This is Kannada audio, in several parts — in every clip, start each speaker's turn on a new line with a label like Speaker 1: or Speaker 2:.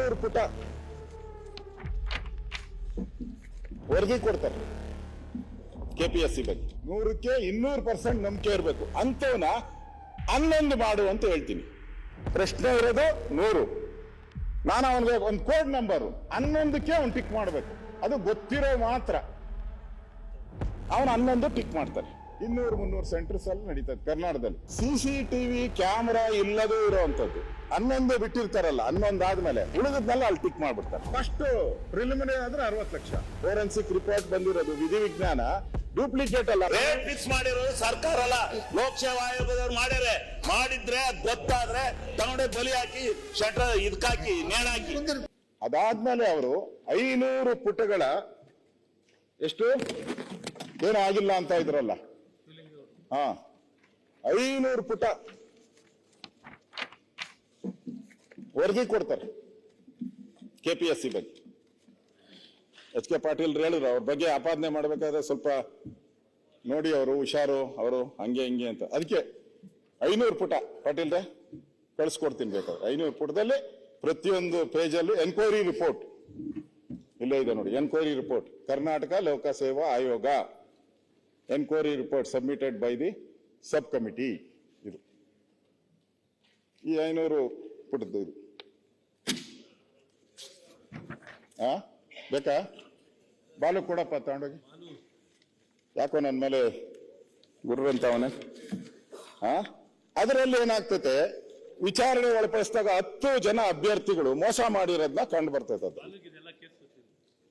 Speaker 1: ಐನೂರು ಪುಟ ವರದಿ ಕೊಡ್ತಾರೆ. ಕೆಪಿಎಸ್ಸಿ ಬಗ್ಗೆ. ನೂರಕ್ಕೆ ಇನ್ನೂರು ಪರ್ಸೆಂಟ್ ನಂಬಿಕೆ ಇರಬೇಕು. ಅಂತವನ ಹನ್ನೊಂದು ಮಾಡು ಅಂತ ಹೇಳ್ತೀನಿ. ಪ್ರಶ್ನೆ ಇರೋದು ನೂರು. ನಾನು ಅವನಿಗೆ ಒಂದು ಕೋಡ್ ನಂಬರ್ ಹನ್ನೊಂದಕ್ಕೆ ಅವ್ನು ಟಿಕ್ ಮಾಡಬೇಕು. ಅದು ಗೊತ್ತಿರೋ ಮಾತ್ರ. ಅವನು ಹನ್ನೊಂದು ಟಿಕ್ ಮಾಡ್ತಾನೆ ಇನ್ನೂರು ಮುನ್ನೂರು ಸೆಂಟರ್ಸ್ ಅಲ್ಲಿ ನಡೀತದೆ ಕರ್ನಾಟಕದಲ್ಲಿ. ಸಿ ಸಿ ಟಿವಿ ಕ್ಯಾಮ್ರಾ ಇಲ್ಲದೇ ಇರುವಂತದ್ದು ಹನ್ನೊಂದು ಬಿಟ್ಟಿರ್ತಾರಲ್ಲ ಹನ್ನೊಂದು ಆದ್ಮೇಲೆ ಉಳಿದದ್ನೆಲ್ಲ ಅಲ್ಲಿ ಟಿಕ್ ಮಾಡ್ಬಿಡ್ತಾರೆ. ಫಸ್ಟ್ ಪ್ರಿಲಿಮಿನರಿ ಆದ್ರೆ ಅರವತ್ತು ಲಕ್ಷ. ಫೋರೆನ್ಸಿಕ್ ರಿಪೋರ್ಟ್ ಬಂದಿರೋದು ವಿಧಿವಿಜ್ಞಾನ ಡೂಪ್ಲಿಕೇಟ್ ಅಲ್ಲ.
Speaker 2: ರೇಟ್ ಫಿಕ್ಸ್ ಮಾಡಿರೋದು ಸರ್ಕಾರ ಅಲ್ಲ. ಲೋಕಸೇವಾ ಆಯೋಗದವ್ರು ಮಾಡ್ಯಾರೆ. ಮಾಡಿದ್ರೆ ಅದ್ ಗೊತ್ತಾದ್ರೆ ತಗೊಂಡೆ ಬಲಿ ಹಾಕಿ ಶಟರ್ ಇದಕ್ಕಾಕಿ ನೇಣಾಕಿ
Speaker 1: ಅದಾದ್ಮೇಲೆ ಅವರು ಐನೂರು ಪುಟಗಳ ಎಷ್ಟು ಏನೂ ಆಗಿಲ್ಲ ಅಂತ ಇದ್ರಲ್ಲ. ಐನೂರು ಪುಟ ವರದಿ ಕೊಡ್ತಾರೆ ಕೆ ಪಿ ಎಸ್ ಸಿ ಬಗ್ಗೆ. ಎಚ್ ಕೆ ಪಾಟೀಲ್ ಹೇಳಿದ್ರು, ಅವ್ರ ಬಗ್ಗೆ ಆಪಾದನೆ ಮಾಡ್ಬೇಕಾದ್ರೆ ಸ್ವಲ್ಪ ನೋಡಿ ಅವರು, ಹುಷಾರು, ಅವರು ಹಂಗೆ ಹಿಂಗೆ ಅಂತ. ಅದಕ್ಕೆ ಐನೂರು ಪುಟ ಪಾಟೀಲ್ರೆ ಕಳಿಸ್ಕೊಡ್ತೀನಿ ಬೇಕಾದ್ರೆ. ಐನೂರು ಪುಟದಲ್ಲಿ ಪ್ರತಿಯೊಂದು ಪೇಜಲ್ಲೂ ಎನ್ಕ್ವೈರಿ ರಿಪೋರ್ಟ್. ಇಲ್ಲೇ ಇದೆ ನೋಡಿ, ಎನ್ಕ್ವೈರಿ ರಿಪೋರ್ಟ್. ಕರ್ನಾಟಕ ಲೋಕಸೇವಾ ಆಯೋಗ. Enquiry report submitted by the sub committee ಇದು. ಈ ಐನೂರು ಪುಟದ್ದು ಇದು. ಆ? ಬೇಕಾ? ಬಾಲು ಕೊಡಪ್ಪ ತಗೊಂಡೋಗಿ. ಯಾಕೋ ನನ್ನ ಮೇಲೆ ಗುರ್ರಂತ ಅವನೇ? ಆ? ಅದರಲ್ಲಿ ಏನಾಗ್ತೈತೆ? ವಿಚಾರಣೆ ಒಳಪಡಿಸಿದಾಗ ಹತ್ತು ಜನ ಅಭ್ಯರ್ಥಿಗಳು ಮೋಸ ಮಾಡಿರೋದನ್ನ ಕಂಡು ಬರ್ತೈತೆ ಅದು.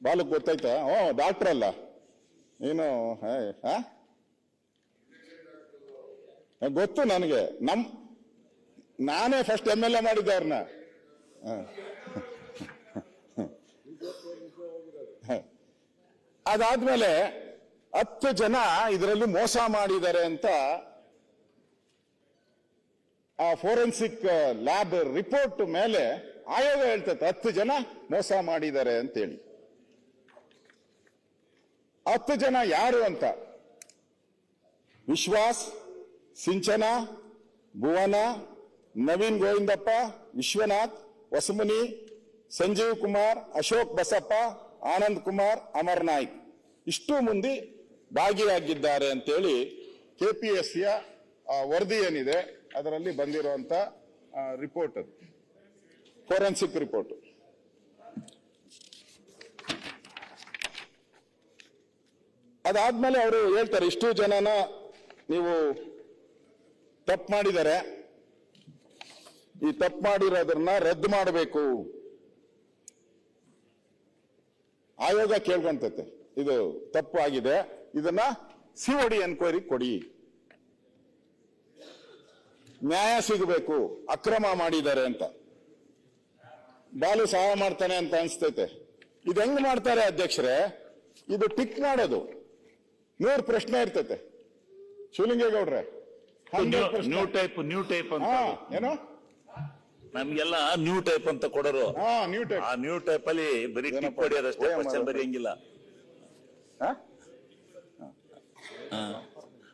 Speaker 1: ಬಾಲಕ್ ಗೊತ್ತಾಯ್ತಾ? ಹ್ಞೂ ಡಾಕ್ಟರ್ ಅಲ್ಲ. ನೀನು? ಗೊತ್ತು ನನಗೆ. ನಮ್, ನಾನೇ ಫಸ್ಟ್ ಎಂ ಎಲ್ ಎ ಮಾಡಿದ್ದೆ ಅವ್ರನ್ನ ಅದಾದ್ಮೇಲೆ ಹತ್ತು ಜನ ಇದರಲ್ಲಿ ಮೋಸ ಮಾಡಿದ್ದಾರೆ ಅಂತ ಆ ಫೋರೆನ್ಸಿಕ್, ಲ್ಯಾಬ್ ರಿಪೋರ್ಟ್ ಮೇಲೆ ಆಯೋಗ ಹೇಳ್ತದೆ ಹತ್ತು ಜನ ಮೋಸ ಮಾಡಿದ್ದಾರೆ ಅಂತೇಳಿ. ಹತ್ತು ಜನ ಯಾರು ಅಂತ? ವಿಶ್ವಾಸ್, ಸಿಂಚನ, ಭುವನ, ನವೀನ್ ಗೋವಿಂದಪ್ಪ, ವಿಶ್ವನಾಥ್, ವಸುಮುನಿ, ಸಂಜೀವ್ ಕುಮಾರ್, ಅಶೋಕ್ ಬಸಪ್ಪ, ಆನಂದ್ ಕುಮಾರ್, ಅಮರ್ ನಾಯ್ಕ್. ಇಷ್ಟು ಮಂದಿ ಭಾಗಿಯಾಗಿದ್ದಾರೆ ಅಂತೇಳಿ ಕೆ ಪಿ ಎಸ್ ಸಿಯ ವರದಿ ಏನಿದೆ, ಅದರಲ್ಲಿ ಬಂದಿರುವಂತ ರಿಪೋರ್ಟ್ ಅದು. Forensic report. ಅದಾದ್ಮೇಲೆ ಅವರು ಹೇಳ್ತಾರೆ, ಇಷ್ಟು ಜನನ ನೀವು ತಪ್ಪು ಮಾಡಿದ್ದಾರೆ ಈ ತಪ್ಪು ಮಾಡಿರೋದನ್ನ ರದ್ದು ಮಾಡಬೇಕು. ಆಯೋಗ ಕೇಳ್ಕೊಂತತೆ, ಇದು ತಪ್ಪು ಆಗಿದೆ, ಇದನ್ನ ಸಿಒಡಿ ಎನ್ಕ್ವೈರಿ ಕೊಡಿ. ನ್ಯಾಯ ಸಿಗಬೇಕು, ಅಕ್ರಮ ಮಾಡಿದ್ದಾರೆ ಅಂತ. ಬಾಲು ಸಹಾಯ ಮಾಡ್ತಾನೆ ಅಂತ ಅನ್ಸ್ತೈತೆ. ಇದು ಹೆಂಗ್ ಮಾಡ್ತಾರೆ ಅಧ್ಯಕ್ಷರೇ, ಇದು ಟಿಕ್ ಮಾಡೋದು. ನೂರು ಪ್ರಶ್ನೆ ಇರ್ತೈತೆ. ಶಿವಲಿಂಗೇಗೌಡ್ರೆ. 100 ಪ್ರಶ್ನೆ.
Speaker 2: ನ್ಯೂ ಟೈಪ್ ನ್ಯೂ ಟೈಪ್ ಅಂತ
Speaker 1: ಏನು?
Speaker 2: ನಮ್ಗೆಲ್ಲ ನ್ಯೂ ಟೈಪ್ ಅಂತ ಕೊಡೋರು.
Speaker 1: ಹಾ ನ್ಯೂ ಟೈಪ್
Speaker 2: ಆ ನ್ಯೂ ಟೈಪ್ ಅಲ್ಲಿ ಬರೀ ಟಿಪ್? ಹೊಡಿಯೋದಷ್ಟೇ ಕ್ವಶನ್ ಬರೆಯಂಗಿಲ್ಲ.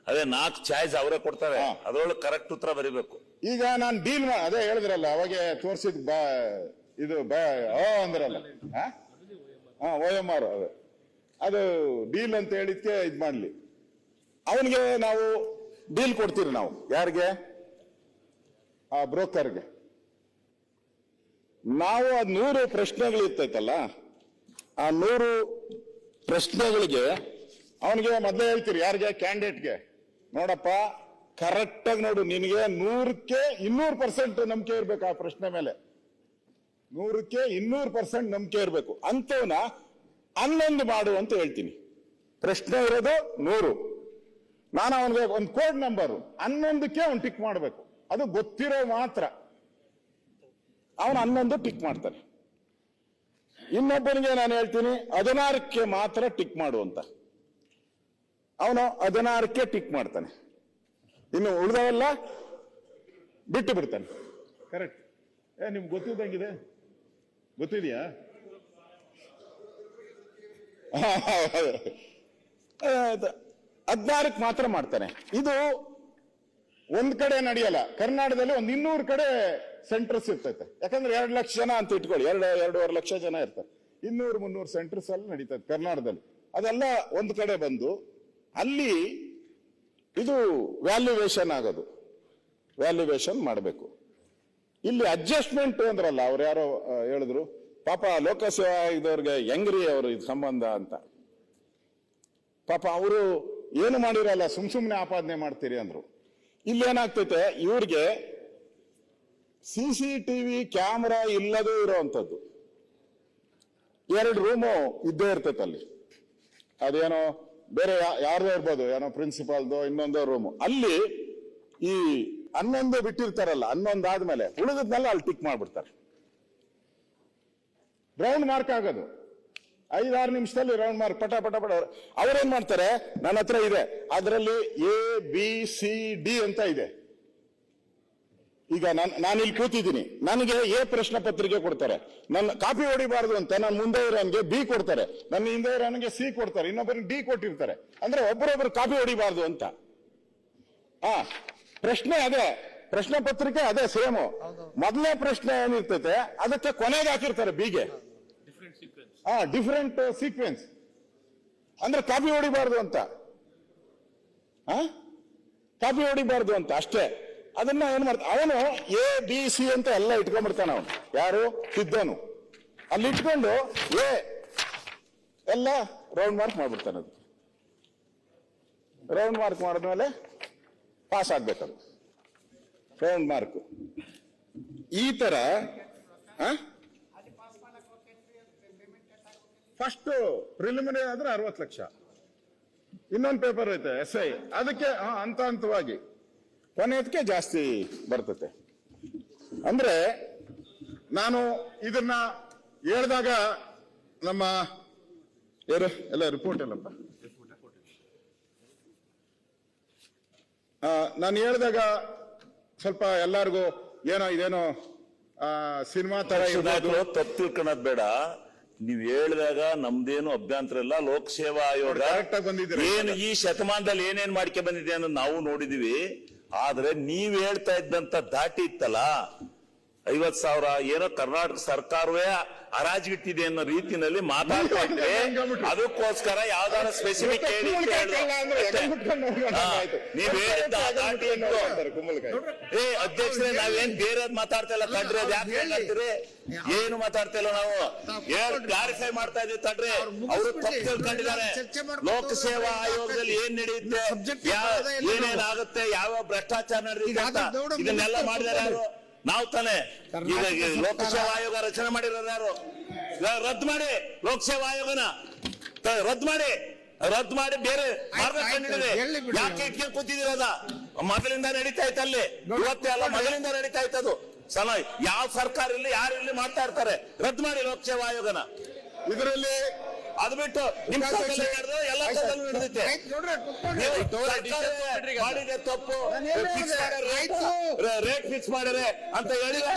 Speaker 2: ಅದೇ ನಾಲ್ಕು ಚಾಯ್ಸ್ ಅವರೇ ಕೊಡ್ತಾರೆ. ಅದರೊಳಗೆ ಕರೆಕ್ಟ್ ಉತ್ತರ ಬರೀಬೇಕು.
Speaker 1: ಈಗ ನಾನು ಡೀಲ್ ಅದೇ ಹೇಳಿದ್ರಲ್ಲ ಅವಾಗೆ ತೋರಿಸಿದ್ ಬಾ ಇದು ಬಾ ಓ ಅಂದ್ರಲ್ಲ. ಹಾ? ಹಾ ಓ ಎಂ ಆರ್ ಅದು. ಅದು ಡೀಲ್ ಅಂತ ಹೇಳಿದ್ಕೆ ಇದು ಮಾಡಲಿ. ಅವನಿಗೆ ನಾವು ಡೀಲ್ ಕೊಡ್ತೀರಿ ನಾವು. ಯಾರಿಗೆ? ಆ ಬ್ರೋಕರ್ಗೆ. ನಾವು ಆ ನೂರು ಪ್ರಶ್ನೆಗಳು ಇರ್ತೈತಲ್ಲ, ಆ ನೂರು ಪ್ರಶ್ನೆಗಳಿಗೆ ಅವನಿಗೆ ಮೊದಲೇ ಹೇಳ್ತೀರಿ, ಯಾರಿಗೆ? ಕ್ಯಾಂಡಿಡೇಟ್ಗೆ. ನೋಡಪ್ಪ, ಕರೆಕ್ಟಾಗಿ ನೋಡು, ನಿನಗೆ ನೂರಕ್ಕೆ ಇನ್ನೂರು ಪರ್ಸೆಂಟ್ ನಂಬಿಕೆ ಇರಬೇಕು ಆ ಪ್ರಶ್ನೆ ಮೇಲೆ. ನೂರಕ್ಕೆ ಇನ್ನೂರು ಪರ್ಸೆಂಟ್ ನಂಬಿಕೆ ಇರಬೇಕು. ಅಂತವನ್ನ ಹನ್ನೊಂದು ಮಾಡು ಅಂತ ಹೇಳ್ತೀನಿ. ಪ್ರಶ್ನೆ ಇರೋದು ನೂರು. ನಾನು ಅವನಿಗೆ ಒಂದು ಕೋಡ್ ನಂಬರ್ ಹನ್ನೊಂದಕ್ಕೆ ಅವ್ನು ಟಿಕ್ ಮಾಡಬೇಕು. ಅದು ಗೊತ್ತಿರೋ ಮಾತ್ರ. ಅವನು ಹನ್ನೊಂದು ಟಿಕ್ ಮಾಡ್ತಾನೆ. ಇನ್ನೊಬ್ಬನಿಗೆ ನಾನು ಹೇಳ್ತೀನಿ, ಹದಿನಾರಕ್ಕೆ ಮಾತ್ರ ಟಿಕ್ ಮಾಡು ಅಂತ. ಅವನು ಹದಿನಾರಕ್ಕೆ ಟಿಕ್ ಮಾಡ್ತಾನೆ. ಇನ್ನು ಉಳಿದವೆಲ್ಲ ಬಿಟ್ಟು ಬಿಡ್ತಾನೆ. ಕರೆಕ್ಟ್ ಏ, ನಿಮ್ಗೆ ಗೊತ್ತಿದ್ದಂಗಿದೆ? ಗೊತ್ತಿದೆಯಾ? ಹದಿನಾರಕ್ಕೆ ಮಾತ್ರ ಮಾಡ್ತಾನೆ. ಇದು ಒಂದ್ ಕಡೆ ನಡೆಯಲ್ಲ. ಕರ್ನಾಟಕದಲ್ಲಿ ಒಂದ್ ಇನ್ನೂರು ಕಡೆ ಸೆಂಟರ್ಸ್ ಇರ್ತೈತೆ. ಯಾಕಂದ್ರೆ ಎರಡು ಲಕ್ಷ ಜನ ಅಂತ ಇಟ್ಕೊಳ್ಳಿ. ಎರಡು, ಎರಡೂವರೆ ಲಕ್ಷ ಜನ ಇರ್ತಾರೆ. ಇನ್ನೂರು, ಮುನ್ನೂರು ಸೆಂಟರ್ಸ್ ಅಲ್ಲಿ ನಡೀತದೆ ಕರ್ನಾಟಕದಲ್ಲಿ. ಅದೆಲ್ಲ ಒಂದು ಕಡೆ ಬಂದು ಅಲ್ಲಿ ಇದು ವ್ಯಾಲ್ಯೂವೇಷನ್ ಆಗೋದು. ವ್ಯಾಲ್ಯೂವೇಷನ್ ಮಾಡಬೇಕು. ಇಲ್ಲಿ ಅಡ್ಜಸ್ಟ್ಮೆಂಟ್ ಅಂದ್ರಲ್ಲ, ಅವ್ರು ಯಾರೋ ಹೇಳಿದ್ರು ಪಾಪ ಲೋಕಸೇವಾ ಆಯೋಗದವ್ರಿಗೆ ಹೆಂಗ್ರಿ ಅವರು ಇದು ಸಂಬಂಧ ಅಂತ. ಪಾಪ ಅವರು ಏನು ಮಾಡಿರಲ್ಲ, ಸುಮ್ ಸುಮ್ಮನೆ ಆಪಾದನೆ ಮಾಡ್ತೀರಿ ಅಂದ್ರು. ಇಲ್ಲೇನಾಗ್ತೈತೆ ಇವ್ರಿಗೆ ಸಿ ಸಿ ಟಿವಿ ಕ್ಯಾಮ್ರಾ ಇಲ್ಲದೇ ಇರೋವಂಥದ್ದು ಎರಡು ರೂಮು ಇದ್ದೇ ಇರ್ತೈತೆ ಅಲ್ಲಿ. ಅದೇನೋ ಬೇರೆ ಯಾರ್ದೋ ಇರ್ಬೋದು, ಏನೋ ಪ್ರಿನ್ಸಿಪಾಲ್ದು ಇನ್ನೊಂದೋ ರೂಮು. ಅಲ್ಲಿ ಈ ಹನ್ನೊಂದು ಬಿಟ್ಟಿರ್ತಾರಲ್ಲ ಹನ್ನೊಂದು ಆದ್ಮೇಲೆ ಉಳಿದದ್ನೆಲ್ಲ ಅಲ್ಲಿ ಟಿಕ್ ಮಾಡ್ಬಿಡ್ತಾರೆ. ರೌಂಡ್ ಮಾರ್ಕ್ ಆಗೋದು. ಐದಾರು ನಿಮಿಷದಲ್ಲಿ ರೌಂಡ್ ಮಾರ್ಕ್ ಪಟ ಪಟ ಪಟ. ಅವ್ರೇನ್ ಮಾಡ್ತಾರೆ? ನನ್ನ ಹತ್ರ ಇದೆ. ಅದರಲ್ಲಿ ಎ ಬಿ ಸಿ ಡಿ ಅಂತ ಇದೆ. ಈಗ ನಾನು ಇಲ್ಲಿ ಕೂತಿದ್ದೀನಿ. ನನಗೆ ಎ ಪ್ರಶ್ನೆ ಪತ್ರಿಕೆ ಕೊಡ್ತಾರೆ. ನನ್ನ ಕಾಪಿ ಹೊಡಿಬಾರ್ದು ಅಂತ ನಾನು ಮುಂದೆ ಇರೋನ್ಗೆ ಬಿ ಕೊಡ್ತಾರೆ. ನನ್ನ ಹಿಂದೆ ಇರೋನಿಗೆ ಸಿ ಕೊಡ್ತಾರೆ. ಇನ್ನೊಬ್ಬರಿಗೆ ಡಿ ಕೊಟ್ಟಿರ್ತಾರೆ. ಅಂದ್ರೆ ಒಬ್ಬರೊಬ್ಬರು ಕಾಪಿ ಹೊಡಿಬಾರ್ದು ಅಂತ. ಆ ಪ್ರಶ್ನೆ ಅದೇ. ಪ್ರಶ್ನೆ ಪತ್ರಿಕೆ ಅದೇ ಸೇಮು ಮೊದಲನೇ ಪ್ರಶ್ನೆ ಏನಿರ್ತೈತೆ? ಅದಕ್ಕೆ ಕೊನೆಗೆ ಹಾಕಿರ್ತಾರೆ ಬಿಗೆ ಹಾ ಡಿಫರೆಂಟ್ ಸೀಕ್ವೆನ್ಸ್ ಅಂದ್ರೆ ಕಾಪಿ ಹೊಡಿಬಾರ್ದು ಅಂತ. ಆ? ಕಾಪಿ ಹೊಡಿಬಾರ್ದು ಅಂತ, ಅಷ್ಟೇ. ಅದನ್ನ ಏನ್ ಮಾಡ್ತಾನೆ ಅವನು ಎ ಬಿ ಸಿ ಅಂತ ಎಲ್ಲ ಇಟ್ಕೊಂಡ್ಬಿಡ್ತಾನ ಅವನು. ಯಾರು? ಸಿದ್ದನು. ಅಲ್ಲಿ ಇಟ್ಕೊಂಡು ಎ ಎಲ್ಲ ರೌಂಡ್ ಮಾರ್ಕ್ ಮಾಡ್ಬಿಡ್ತಾನೆ ಅದು. ರೌಂಡ್ ಮಾರ್ಕ್ ಮಾಡಿದ್ಮೇಲೆ ಪಾಸ್ ಆಗ್ಬೇಕದು. ರೌಂಡ್ ಮಾರ್ಕ್ ಈ ತರ ಫಸ್ಟ್ ಪ್ರಿಲಿಮಿನರಿ ಆದ್ರೆ ಅರವತ್ತು ಲಕ್ಷ. ಇನ್ನೊಂದು ಪೇಪರ್ ಐತೆ ಎಸ್ ಐ ಅದಕ್ಕೆ ಹಂತ ಹಂತವಾಗಿ. ಕೊನೆಯದಕ್ಕೆ ಜಾಸ್ತಿ ಬರ್ತತೆ. ಅಂದ್ರೆ ನಾನು ಇದನ್ನ ಹೇಳಿದಾಗ ನಮ್ಮ ಯಾರು ಎಲ್ಲ ರಿಪೋರ್ಟ್ ಎಲ್ಲಪ್ಪ ನಾನು ಹೇಳಿದಾಗ ಸ್ವಲ್ಪ ಎಲ್ಲಾರ್ಗೂ ಏನೋ ಇದೇನೋ ಸಿನಿಮಾ ತರ ಇರ್ಬೋದು.
Speaker 2: ತತ್ತಿ ತಪ್ಪು ತಿಳ್ಕೊಳದ್ ಬೇಡ. ನೀವ್ ಹೇಳಿದಾಗ ನಮ್ದೇನು ಅಭ್ಯಂತರ ಇಲ್ಲ. ಲೋಕಸೇವಾ ಆಯೋಗ. ಏನು ಈ ಶತಮಾನದಲ್ಲಿ ಏನೇನ್ ಮಾಡ್ಕೆ ಬಂದಿದೆ ಅನ್ನೋದು ನಾವು ನೋಡಿದೀವಿ. ಆದ್ರೆ ನೀವ್ ಹೇಳ್ತಾ ಇದ್ದಂತ ದಾಟಿ ಇತ್ತಲ್ಲ. ಐವತ್ ಸಾವಿರ ಏನೋ ಕರ್ನಾಟಕ ಸರ್ಕಾರವೇ ಹರಾಜಿಗಿಟ್ಟಿದೆ ಅನ್ನೋ ರೀತಿನಲ್ಲಿ ಮಾತಾಡ್ತಾ ಇದ್ರೆ ಅದಕ್ಕೋಸ್ಕರ ಯಾವ್ದಾರ ಸ್ಪೆಸಿಫಿಕ್ ಹೇಳಿ ನೀವ್ ಹೇಳಿದ್ದ ಏ ಅಧ್ಯಕ್ಷರೇ ನಾವೇನ್ ಬೇರೆ ಮಾತಾಡ್ತಾ ಇಲ್ಲ ತಡ್ರಿ ಅದ್ ಯಾಕೆ ಹೇಳ್ತೀರಿ ಏನು ಮಾತಾಡ್ತಾ ಇಲ್ಲ ನಾವು? ಹೇಳ್ ಕ್ಲಾರಿಫೈ ಮಾಡ್ತಾ ಇದೀವಿ ತಡ್ರಿ ಅವರು ತಪ್ಪು ತಿಳ್ಕೊಂಡಿದ್ದಾರೆ. ಲೋಕಸೇವಾ ಆಯೋಗದಲ್ಲಿ ಏನ್ ನಡೆಯುತ್ತೆ. ಏನೇನಾಗುತ್ತೆ? ಯಾವ ಭ್ರಷ್ಟಾಚಾರ ನಡೆಯುತ್ತೆ ಇದನ್ನೆಲ್ಲ ಮಾಡಿದಾರೆ ಯಾರು? ನಾವು ತಾನೇ. ಲೋಕಸೇವಾ ಆಯೋಗ ರಚನೆ ಮಾಡಿರೋದು ಯಾರು? ರದ್ದು ಮಾಡಿ ಲೋಕಸೇವಾ ಆಯೋಗನ. ರದ್ದು ಮಾಡಿ. ರದ್ದು ಮಾಡಿ ಬೇರೆ ಯಾಕೆ ಇಟ್ಕೊಂಡು ಕೂತಿದ್ದೀರದ ಮೊದಲಿಂದ ನಡೀತಾ ಇತ್ತು ಅಲ್ಲಿ. ಇವತ್ತೇ ಅಲ್ಲ ಮೊದಲಿಂದ ನಡೀತಾ ಇತ್ತು ಅದು. ಸಲ ಯಾವ ಸರ್ಕಾರ ಇಲ್ಲಿ ಯಾರು ಇಲ್ಲಿ ಮಾಡ್ತಾ ಇರ್ತಾರೆ? ರದ್ದು ಮಾಡಿ ಲೋಕಸೇವಾ ಆಯೋಗನ.
Speaker 1: ಇದರಲ್ಲಿ
Speaker 2: ಅದು ಬಿಟ್ಟು ನಿಮ್ ಕಾಲದಲ್ಲಿ ನಡೆದು ಎಲ್ಲ. ಸರ್ಕಾರ ಮಾಡಿದೆ ತಪ್ಪು? ರೇಟ್ ಫಿಕ್ಸ್ ಮಾಡಿದ್ರೆ ಅಂತ ಹೇಳಿದ್ರೆ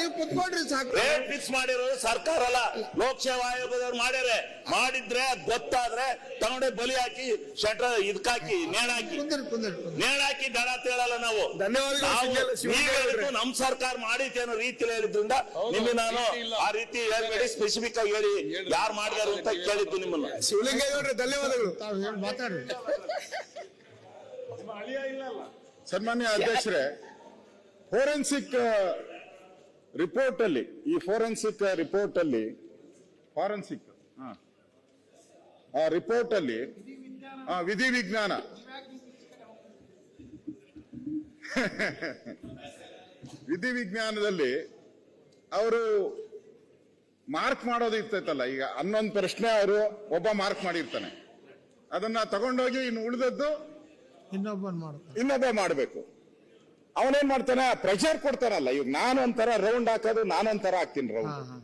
Speaker 2: ರೇಟ್ ಫಿಕ್ಸ್ ಮಾಡಿರೋದು ಸರ್ಕಾರ ಅಲ್ಲ. ಲೋಕಸೇವಾ ಆಯೋಗದವ್ರು ಮಾಡ್ಯಾರೆ ಮಾಡಿದ್ರೆ ಗೊತ್ತಾದ್ರೆ ತಗೊಂಡೆ ಬಲಿ ಹಾಕಿ ಶಟ್ರ ಇದಕ್ಕಾಕಿ ನೇಣಾಕಿ ಹಾಕಿ.
Speaker 3: ಕುಂದ್ರಿ ಕುಂದ್ರಿ ಕುಂದ್ರಿ.
Speaker 2: ನೇಣ್ ಹಾಕಿ ದಡ ತೇಳಲ್ಲ ನಾವು.
Speaker 4: ಧನ್ಯವಾದಗಳು.
Speaker 2: ನಮ್ ಸರ್ಕಾರ ಮಾಡಿದ್ದೆ ಅನ್ನೋ ರೀತಿಯಲ್ಲಿ ಹೇಳಿದ್ರಿಂದ ನಿಮ್ಗೆ ನಾನು ಆ ರೀತಿ ಹೇಳ್ಬೇಡಿ ಸ್ಪೆಸಿಫಿಕ್ ಆಗಿ ಹೇಳಿ. ಯಾರು ಮಾಡಿದಾರು ಅಂತ ಕೇಳಿದ್ದು ನಿಮ್ಮನ್ನ.
Speaker 4: ಶಿವಲಿಂಗಯ್ಯನವರೇ ಧನ್ಯವಾದಗಳು.
Speaker 3: ತಾವು ಹೇಳಿ ಮಾತಾಡ್ರಿ.
Speaker 1: ಸನ್ಮಾನ್ಯ ಅಧ್ಯಕ್ಷರೇ ಫೋರೆನ್ಸಿಕ್ ರಿಪೋರ್ಟ್ ಅಲ್ಲಿ ಈ ಫೋರೆನ್ಸಿಕ್ ರಿಪೋರ್ಟ್ ಅಲ್ಲಿ ಫಾರೆನ್ಸಿಕ್ ಆ ರಿಪೋರ್ಟ್ ಅಲ್ಲಿ ಆ, ವಿಧಿ ವಿಜ್ಞಾನ. ವಿಧಿ ವಿಜ್ಞಾನದಲ್ಲಿ ಅವರು ಮಾರ್ಕ್ ಮಾಡೋದು ಇರ್ತೈತಲ್ಲ. ಈಗ ಹನ್ನೊಂದು ಪ್ರಶ್ನೆ ಅವರು ಒಬ್ಬ ಮಾರ್ಕ್ ಮಾಡಿರ್ತಾನೆ. ಅದನ್ನ ತಗೊಂಡೋಗಿ ಇನ್ನು ಉಳಿದದ್ದು ಇನ್ನೊಬ್ಬ ಮಾಡಬೇಕು. ಅವನೇನ್ ಮಾಡ್ತಾನೆ? ಪ್ರೆಷರ್ ಕೊಡ್ತಾನಲ್ಲ. ಇವಾಗ ನಾನು ಒಂಥರ ರೌಂಡ್ ಹಾಕೋದು ನಾನೊಂಥರ ಹಾಕ್ತೀನಿ ರೌಂಡ್
Speaker 3: ಹಾ.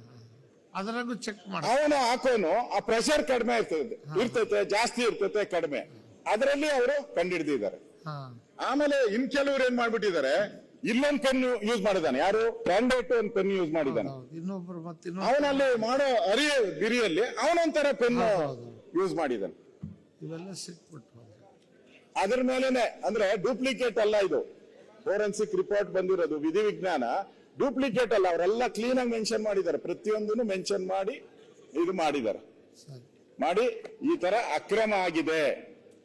Speaker 3: ಚೆಕ್ ಮಾಡಿ
Speaker 1: ಅವನು ಹಾಕೋನು ಆ ಪ್ರೆಷರ್ ಕಡಿಮೆ ಇರ್ತದೆ ಇರ್ತೈತೆ ಜಾಸ್ತಿ ಇರ್ತೈತೆ ಕಡಿಮೆ. ಅದರಲ್ಲಿ ಅವರು ಕಂಡಿಡ್ದಿದ್ದಾರೆ. ಆಮೇಲೆ ಇನ್ ಕೆಲವ್ರು ಏನ್ ಮಾಡ್ಬಿಟ್ಟಿದ್ದಾರೆ? ಇಲ್ಲೊಂದ್ ಪೆನ್ ಯೂಸ್ ಮಾಡಿದಾನೆ ಯಾರು? ಕ್ಯಾಂಡೇಟ್ ಒಂದು ಪೆನ್ ಯೂಸ್
Speaker 3: ಮಾಡಿದಾನೆ ಇನ್ನೊಬ್ರು ಮತ್ತೆ
Speaker 1: ಅವನಲ್ಲಿ ಮಾಡೋ ಅರಿಯ ಬಿರಿಯಲ್ಲಿ ಅವನೊಂಥರ ಪೆನ್ ಯೂಸ್ ಮಾಡಿದಾನೆ
Speaker 3: ಇವೆಲ್ಲ ಸಿಕ್ಬಿಟ್ಟು
Speaker 1: ಅದ್ರ ಮೇಲೆನೆ ಅಂದ್ರೆ ಡೂಪ್ಲಿಕೇಟ್ ಅಲ್ಲ ಇದು. ಫೋರೆನ್ಸಿಕ್ ರಿಪೋರ್ಟ್ ಬಂದಿರೋದು ವಿಧಿ ವಿಜ್ಞಾನ. ಡೂಪ್ಲಿಕೇಟ್ ಅಲ್ಲ ಅವರೆಲ್ಲ ಕ್ಲೀನ್ ಆಗಿ ಮೆನ್ಷನ್ ಮಾಡಿದ್ದಾರೆ. ಪ್ರತಿಯೊಂದನ್ನು ಮೆನ್ಷನ್ ಮಾಡಿ ಇದು ಮಾಡಿದ್ದಾರೆ. ಮಾಡಿ ಈ ತರ ಅಕ್ರಮ ಆಗಿದೆ.